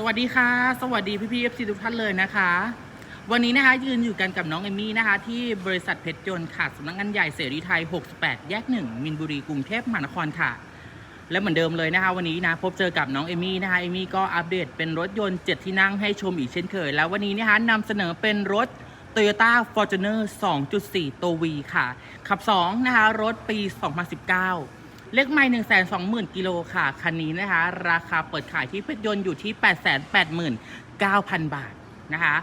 สวัสดีค่ะ สวัสดีพี่พี่เอฟซีทุกท่านเลยนะคะ วันนี้นะคะยืนอยู่กันกับน้องเอมี่นะคะ ที่บริษัทเพชรยนต์ค่ะสำนักงานใหญ่เสรีไทย 68 แยก 1 มินบุรีกรุงเทพมหานครค่ะ และเหมือนเดิมเลยนะคะ วันนี้นะพบเจอกับน้องเอมี่นะคะเอมี่ก็อัปเดตเป็นรถยนต์ 7 ที่นั่งให้ชมอีกเช่นเคย แล้ววันนี้นะคะนำเสนอเป็นรถ Toyota Fortuner 2.4 ตัว V ค่ะ ขับ 2 นะคะ รถปี 2019 เลขไม่1 2 0 0 0 0กิโลค่ะ คันนี้นะคะ ราคาเปิดขายที่เพชรยนต์อยู่ที่889,000บาทนะคะ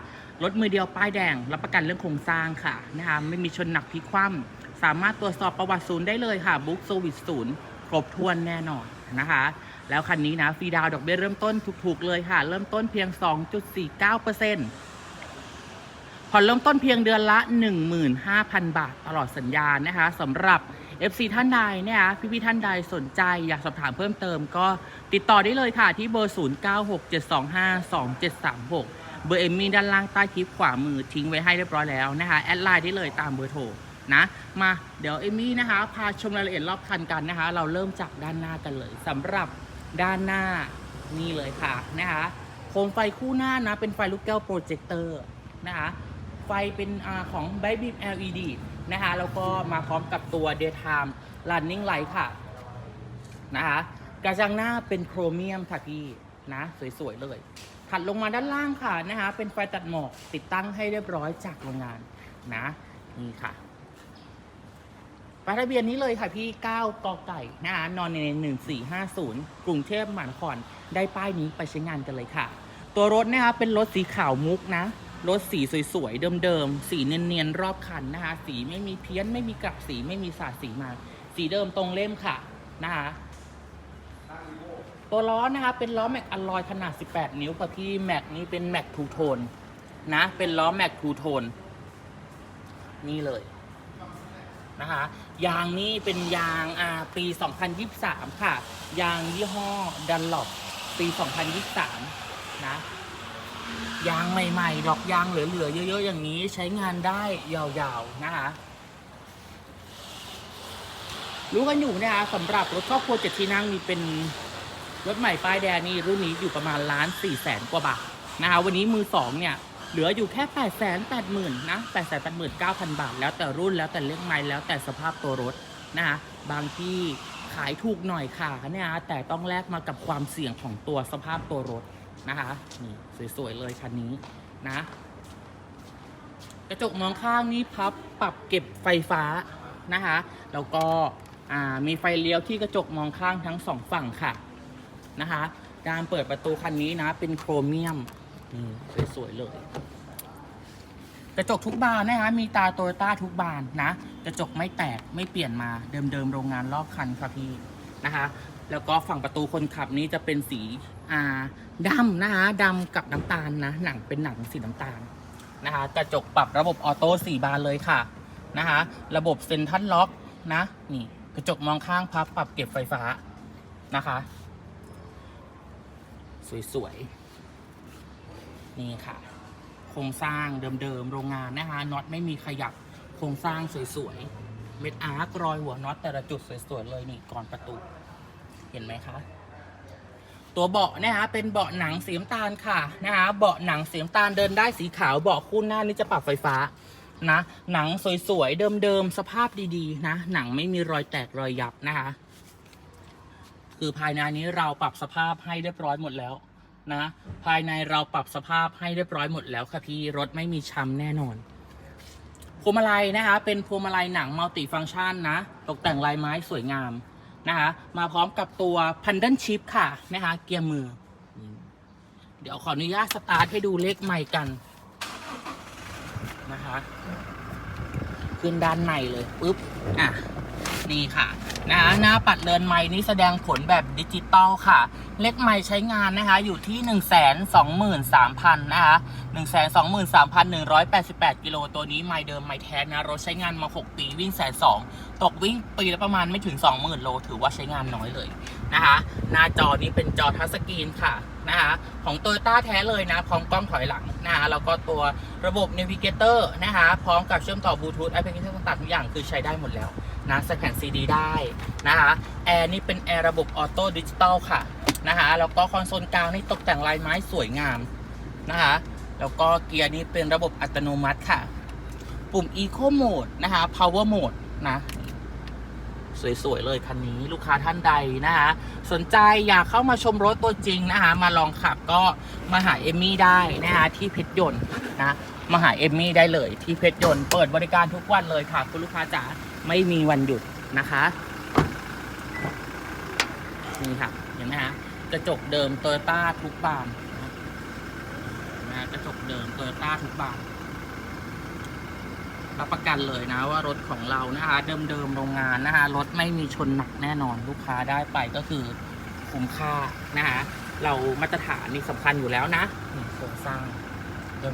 รถมือเดียวป้ายแดง รับประกันเรื่องโครงสร้างค่ะนะคะไม่มีชนหนักพิคว่ำสามารถตรวจสอบประวัติศูนย์ได้เลยค่ะบุ๊กโซวิสศูนย์ครบถ้วนแน่นอนนะคะ แล้วคันนี้นะฟรีดาวดอกเบี้ยเริ่มต้นถูกๆเลยค่ะ เริ่มต้นเพียง 2.49%ผ่อนเริ่มต้นเพียงเดือนละ 15,000 บาทตลอดสัญญานะคะสำหรับ FC ท่านใดเนี่ยนะพี่ท่านใดสนใจอยากสอบถามเพิ่มเติม ก็ติดต่อได้เลยค่ะที่เบอร์ 0967252736 เบอร์เอมมี่ด้านล่างใต้คลิปขวามือทิ้งไว้ให้เรียบร้อยแล้วนะคะแอดไลน์ได้เลยตามเบอร์โทรนะมาเดี๋ยวเอมมี่นะคะ พาชมรายละเอียดรอบคันกันนะคะ เราเริ่มจากด้านหน้ากันเลยสำหรับด้านหน้านี่เลยค่ะนะคะโคมไฟคู่หน้านะเป็นไฟลูกแก้วโปรเจคเตอร์นะคะไฟเป็นอของ b บ b e a m LED นะคะแล้วก็มาพร้อมกับตัว daytime running light ค่ะนะคะกระจังหน้าเป็นโครเมียมค่ะพี่นะสวยๆเลย ถัดลงมาด้านล่างค่ะนะคะเป็นไฟตัดหมอกติดตั้งให้เรียบร้อยจากโรงงานนะนี่ค่ะป้ายทะเบียนนี้เลยค่ะพี่ 9กอไก่นะคะนอนใน1450 กรุงเทพมหานครได้ป้ายนี้ไปใช้งานกันเลยค่ะ ตัวรถนะคะเป็นรถสีขาวมุกนะ รถสีสวยๆ เดิมๆ สีเนียนๆ รอบคันนะคะ สีไม่มีเพี้ยน ไม่มีกลับสี ไม่มีสาดสีมา สีเดิมตรงเล่มค่ะนะคะ ตัวล้อนะคะ เป็นล้อแม็กอลลอยขนาด 18 นิ้วค่ะพี่แม็กนี้เป็นแม็กทูโทนนะ เป็นล้อแม็กทูโทนนี่เลยนะคะยางนี่เป็นยางอาปี 2023 ค่ะ ยางยี่ห้อดันหลบปี 2023 นะ ยางใหม่ๆ ดอกยางเหลือๆ เยอะๆ อย่างนี้ใช้งานได้ยาวๆ นะคะ รู้กันอยู่นะคะสำหรับรถครอบครัวเจ็ดที่นั่งนี่เป็นรถใหม่ป้ายแดงนี่รุ่นนี้อยู่ประมาณล้านสี่แสนกว่าบาทนะคะวันนี้มือสองเนี่ยเหลืออยู่แค่แปดแสนแปดหมื่นนะแปดแสนแปดหมื่นเก้าพันบาท แล้วแต่รุ่นแล้วแต่เลขไม้แล้วแต่สภาพตัวรถนะคะบางที่ขายถูกหน่อยค่ะเนี่ยแต่ต้องแลกมากับความเสี่ยงของตัวสภาพตัวรถ นะคะนี่สวยๆเลยคันนี้นะ กระจกมองข้างนี้พับปรับเก็บไฟฟ้านะคะแล้วก็มีไฟเลี้ยวที่กระจกมองข้างทั้งสองฝั่งค่ะนะคะการเปิดประตูคันนี้นะเป็นโครเมียมนี่สวยๆเลย กระจกทุกบานนะคะมีตาโตโยต้าทุกบานนะ กระจกไม่แตกไม่เปลี่ยนมาเดิมๆโรงงานรอบคันค่ะพี่นะคะ แล้วก็ฝั่งประตูคนขับนี้จะเป็นสีอ่าดำนะคะดำกับน้ำตาลนะ หนังเป็นหนังสีน้ำตาลนะคะ กระจกปรับระบบออโต้สี่บานเลยค่ะนะคะ ระบบเซ็นทรัลล็อกนะ นี่ กระจกมองข้างพับปรับเก็บไฟฟ้านะคะ สวยๆ นี่ค่ะ โครงสร้างเดิมๆ โรงงานนะคะน็อตไม่มีขยับ โครงสร้างสวยๆ เม็ดอาร์ครอยหัวน็อตแต่ละจุดสวยๆ เลยนี่ก่อนประตู เห็นไหมคะตัวเบาะนะคะเป็นเบาะหนังสีน้ำตาลค่ะนะคะเบาะหนังสีน้ำตาลเดินได้สีขาวเบาะคู่หน้านี่จะปรับไฟฟ้านะหนังสวยๆเดิมๆสภาพดีๆ นะ หนังไม่มีรอยแตกรอยยับนะคะ คือภายในนี้เราปรับสภาพให้เรียบร้อยหมดแล้วนะ ภายในเราปรับสภาพให้เรียบร้อยหมดแล้วค่ะพี่รถไม่มีช้ำแน่นอนพวงมาลัยนะคะ เป็นพวงมาลัยหนังมัลติฟังก์ชันนะ ตกแต่งลายไม้สวยงาม นะคะมาพร้อมกับตัวพันดันชิพค่ะนะคะเกียร์มือ เดี๋ยวขออนุญาตสตาร์ทให้ดูเลขใหม่กันนะคะขึ้นด้านในเลยปุ๊บอะ นี่ค่ะนะคะหน้าปัดเรือนไม้นี้แสดงผลแบบดิจิตอลค่ะ เลขไม้ใช้งานนะคะอยู่ที่ 1 2 3 0 0 0นะคะ1 2 3 1 8 8 กิโลตัวนี้ไม้เดิมไม้แท้นะรถใช้งานมา 6 ปีวิ่งแสนสองตกวิ่งปีละประมาณไม่ถึง 20,000 โล ถือว่าใช้งานน้อยเลยนะคะหน้าจอนี้เป็นจอทัชสกรีนค่ะนะคะของโตโยต้าแท้เลยนะ พร้อมกล้องถอยหลังนะคะแล้วก็ตัวระบบ Navigator นะคะพร้อมกับเชื่อมต่อบลูทูธแอปพลิเคชันต่างๆทุกอย่างคือใช้ได้หมดแล้ว นะใส่แผ่นซีดีได้นะคะแอร์นี่เป็นแอร์ระบบออโต้ดิจิตอลค่ะนะคะแล้วก็คอนโซลกลางนี่ตกแต่งลายไม้สวยงามนะคะแล้วก็เกียร์นี้เป็นระบบอัตโนมัติค่ะ ปุ่ม Eco Mode นะคะ Power Mode นะสวย ๆ เลยคันนี้ลูกค้าท่านใดนะคะสนใจอยากเข้ามาชมรถตัวจริงนะคะมาลองขับก็มาหาเอมมี่ได้นะคะที่เพชรยนต์นะมาหาเอมมี่ได้เลยที่เพชรยนต์เปิดบริการทุกวันเลยค่ะ คุณลูกค้าจ๋า ไม่มีวันหยุดนะคะนี่ค่ะเห็นไหมฮะกระจกเดิมโตโยต้าทุกบานนะกระจกเดิมโตโยต้าทุกบานรับประกันเลยนะว่ารถของเรานะคะเดิมๆโรงงานนะคะรถไม่มีชนหนักแน่นอนลูกค้าได้ไปก็คือคุ้มค่านะคะเรามาตรฐานนี่สำคัญอยู่แล้วนะโครงสร้าง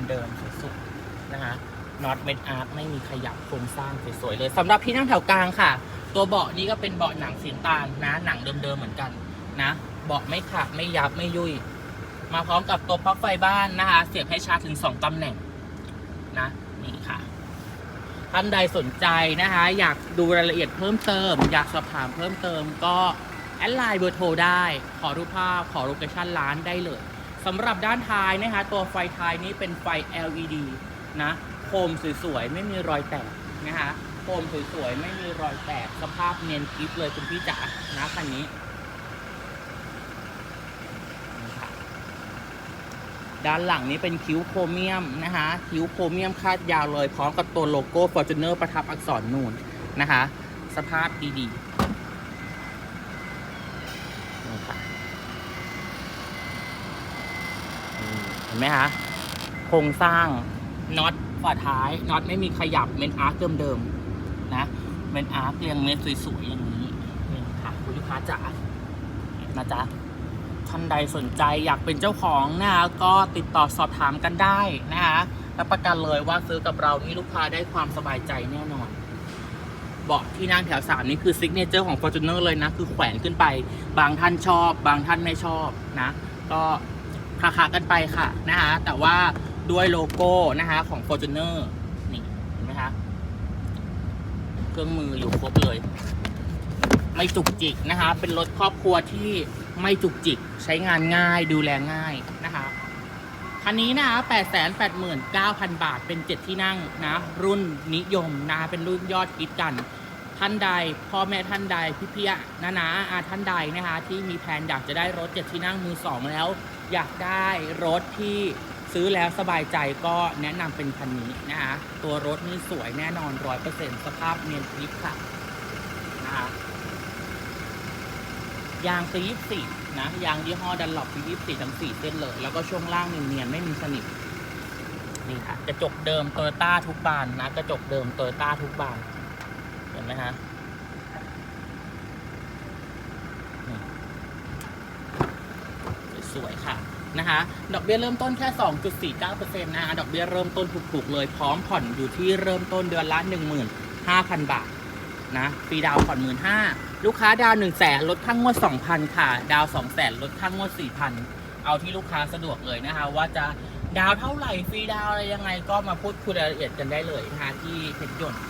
เดิมๆสวยๆนะคะ น็อตเม็ดอาร์ตไม่มีขยับโครงสร้างสวยๆเลยสำหรับที่นั่งแถวกลางค่ะ ตัวเบาะนี้ก็เป็นเบาะหนังสีตาลนะหนังเดิมๆเหมือนกันนะ เบาะไม่ขาดไม่ยับไม่ยุ่ย มาพร้อมกับตัวปลั๊กไฟบ้านนะคะ เสียบให้ชาร์จถึง 2ตำแหน่งนะนี่ค่ะท่านใดสนใจนะคะ อยากดูรายละเอียดเพิ่มเติม อยากสอบถามเพิ่มเติมก็แอดไลน์เบอร์โทรได้ ขอรูปภาพ ขอโลเคชั่นร้านได้เลยสำหรับด้านท้ายนะคะ ตัวไฟท้ายนี้เป็นไฟ LED นะ โคมสวยๆ ไม่มีรอยแตกนะคะโคมสวยๆ ไม่มีรอยแตกสภาพเนียนกริฟเลยคุณพี่จ๋านะคันนี้ด้านหลังนี้เป็นคิ้วโครเมียมนะคะคิ้วโครเมียมคาดยาวเลยพร้อมกับตัวโลโก้ Fortuner ประทับอักษรนูนนะคะสภาพดีๆนี่ค่ะเห็นไหมคะโครงสร้างน็อต ฝาท้ายน็อตไม่มีขยับเมนอาร์คเดิมๆนะเมนอาร์คเรียงเม็ดสวยๆอย่างนี้นี่ค่ะคุณลูกค้าจ๋านะจ๊ะท่านใดสนใจอยากเป็นเจ้าของนะคะก็ติดต่อสอบถามกันได้นะคะรับประกันเลยว่าซื้อกับเรานี่ลูกค้าได้ความสบายใจแน่นอนเบาะที่นั่งแถวสามนี่คือซิกเนเจอร์ของ Fortuner เลยนะ คือแขวนขึ้นไป บางท่านชอบ บางท่านไม่ชอบนะ ก็คาคากันไปค่ะนะคะแต่ว่า ด้วยโลโก้นะคะของ Fortuner นี่เห็นไหมคะ เครื่องมืออยู่ครบเลย ไม่จุกจิกนะคะ เป็นรถครอบครัวที่ไม่จุกจิกใช้งานง่ายดูแลง่ายนะคะคันนี้นะคะ889,000 บาท เป็น 7 ที่นั่งนะ รุ่นนิยมนะ เป็นรุ่นยอดฮิตกัน ท่านใด พ่อแม่ท่านใด พี่พี่นะนะอาท่านใดนะคะ ที่มีแผนอยากจะได้รถ 7 ที่นั่งมือสองแล้ว อยากได้รถที่ ซื้อแล้วสบายใจก็แนะนำเป็นคันนี้นะคะตัวรถนี่สวยแน่นอน100%สภาพเนียนคลิปค่ะนะคะยางปียี่สี่นะยางยี่ห้อดันหลบปียี่สี่ทั้งสี่เส้นเลย แล้วก็ช่วงล่างเนียนๆไม่มีสนิมนี่ค่ะกระจกเดิมโตโยต้าทุกบานนะกระจกเดิมโตโยต้าทุกบานเห็นไหมฮะสวยๆค่ะ นะคะ ดอกเบี้ยเริ่มต้นแค่ 2.49%นะคะดอกเบี้ยเริ่มต้นถูกๆเลยพร้อมผ่อนอยู่ที่เริ่มต้นเดือนละ 15,000 บาทนะฟรีดาวผ่อนหมื่นลูกค้าดาวหนึ่งแสนลดข้างงวดสองพันค่ะ ดาวสองแสนลดข้างงวดสี่พันเอาที่ลูกค้าสะดวกเลยนะคะ ว่าจะดาวเท่าไหร่ฟรีดาวอะไรยังไงก็มาพูดคุยรายละเอียดกันได้เลยนะคะที่เพชรยนต์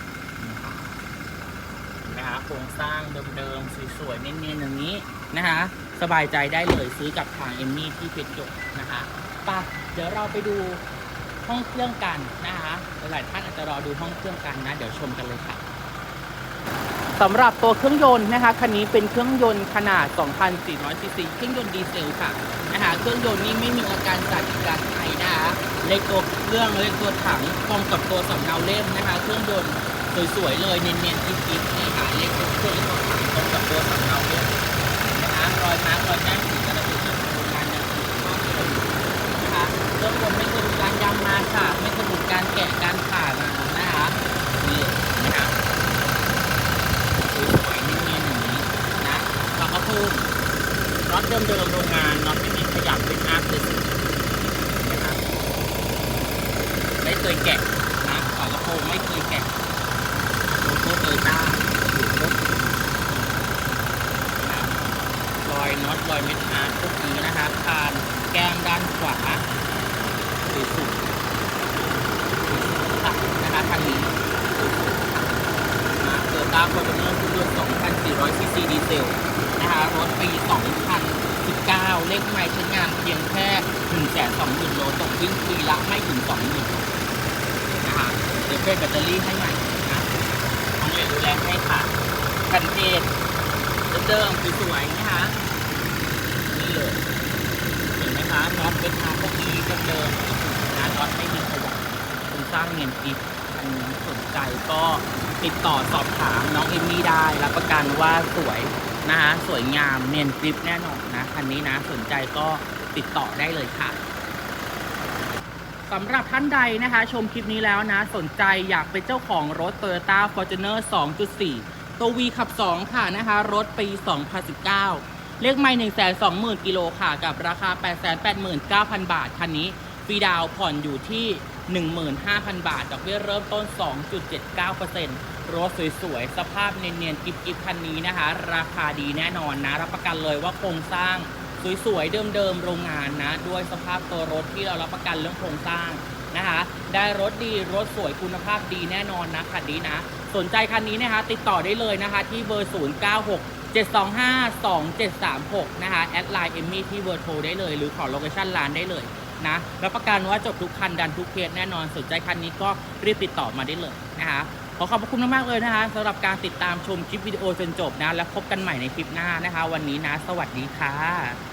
โครงสร้างเดิมๆสวยๆเนียนๆอย่างนี้นะคะ สบายใจได้เลยซื้อกับทางเอมมี่ที่เพชรยนต์นะคะไป่ะเดี๋ยวเราไปดูห้องเครื่องกันนะคะหลายท่านอาจจะรอดูห้องเครื่องกันนะ เดี๋ยวชมกันเลยค่ะสำหรับตัวเครื่องยนต์นะคะคันนี้เป็นเครื่องยนต์ขนาด 2,400ซีซีเครื่องยนต์ดีเซลค่ะนะคะเครื่องยนต์นี้ไม่มีอาการสั่นการไอนะคะเลขตัวเครื่องเลขตัวถังตรงกับตัวสำเนาเล่มนะคะ เครื่องยนต์ สวยๆเลยเนียนๆจิ๊บๆนี่ค่ะเลขตัวเครื่องเลขตัวถังตรงกับตัวสำเนาเล่มนะคะรอยมาร์กรอยแจ้งสีกระดุมโรงงานยังถูกต้องเลยนะคะเครื่องยนต์ไม่เคยมีการยำมาค่ะ ไม่เคยมีการแกะการผ่ามานะคะนี่นะคะสวยๆเนียนๆอย่างนี้นะเราก็พูดน็อตเดิมๆโรงงานน็อตไม่มีขยับเป็นอาร์ตเลยนะครับไม่เคยแกะนะฝากระโปรงไม่เคยแกะโลโก้เตยต้าอยู่ครบนะครับรอย น็อตรอยเม็ดอาร์ตพวกนี้นะครับคานแก้มด้านขวาสวยๆค่ะนะคะทางนี้นะเกิดตาคอนเทนเนอร์ครื่องยนต์2,400ซีซีดีเซลนะคะรถปี 2019 เลขไม่ใช้งานเพียงแค่1นึ่งแสนสองหมื่นโลตกวิ่งฟรีละไม่ถึงสองหมื่นะคะเดี๋ยวเปลี่ยนแบตเตอรี่ให้ใหม่นะต้องเรียนดูแลให้ค่ะคันเทศเดิมๆสวยๆนะคะนี่เลย เห็นไหม คะน็อตเป็นทางพวกนี้เดิมๆนะน็อตไม่มีขยับคุณสร้างเงินกิฟอันนี้สนใจก็ติดต่อสอบถามน้องเอมมี่ได้รับประกันว่าสวยนะคะสวยงามเนียนกริปแน่นอนนะคันนี้นะสนใจก็ติดต่อได้เลยค่ะสำหรับท่านใดนะคะ ชมคลิปนี้แล้วนะ สนใจอยากเป็นเจ้าของรถ Toyota Fortuner 2.4 ตัว V ขับ 2 ค่ะนะคะ รถปี 2019 เลขไม่1 2 0 0 0 0กิโลค่ะ กับราคา889,000บาท คันนี้ฟรีดาวผ่อนอยู่ที่15,000บาท ดอกเบี้ยเริ่มต้น2.79%รถสวยๆ สภาพเนียนๆกิบๆคันนี้นะคะ ราคาดีแน่นอนนะ รับประกันเลยว่าโครงสร้างสวยๆ เดิมๆ โรงงานนะ ด้วยสภาพตัวรถที่เรารับประกันเรื่องโครงสร้าง นะคะ ได้รถดีรถสวยคุณภาพดีแน่นอนนะคันนี้นะ สนใจคันนี้นะคะ ติดต่อได้เลยนะคะ ที่เบอร์ 096 725 2736 นะคะ แอดไลน์เอมมี่ที่เบอร์โทรได้เลย หรือขอโลเคชั่นร้านได้เลยนะรับประกันว่าจบทุกคันดันทุกเคสแน่นอนสนใจคันนี้ก็รีบติดต่อมาได้เลยนะคะขอขอบพระคุณมากๆเลยนะคะสำหรับการติดตามชมคลิปวิดีโอจนจบนะ แล้วพบกันใหม่ในคลิปหน้านะคะ วันนี้นะ สวัสดีค่ะ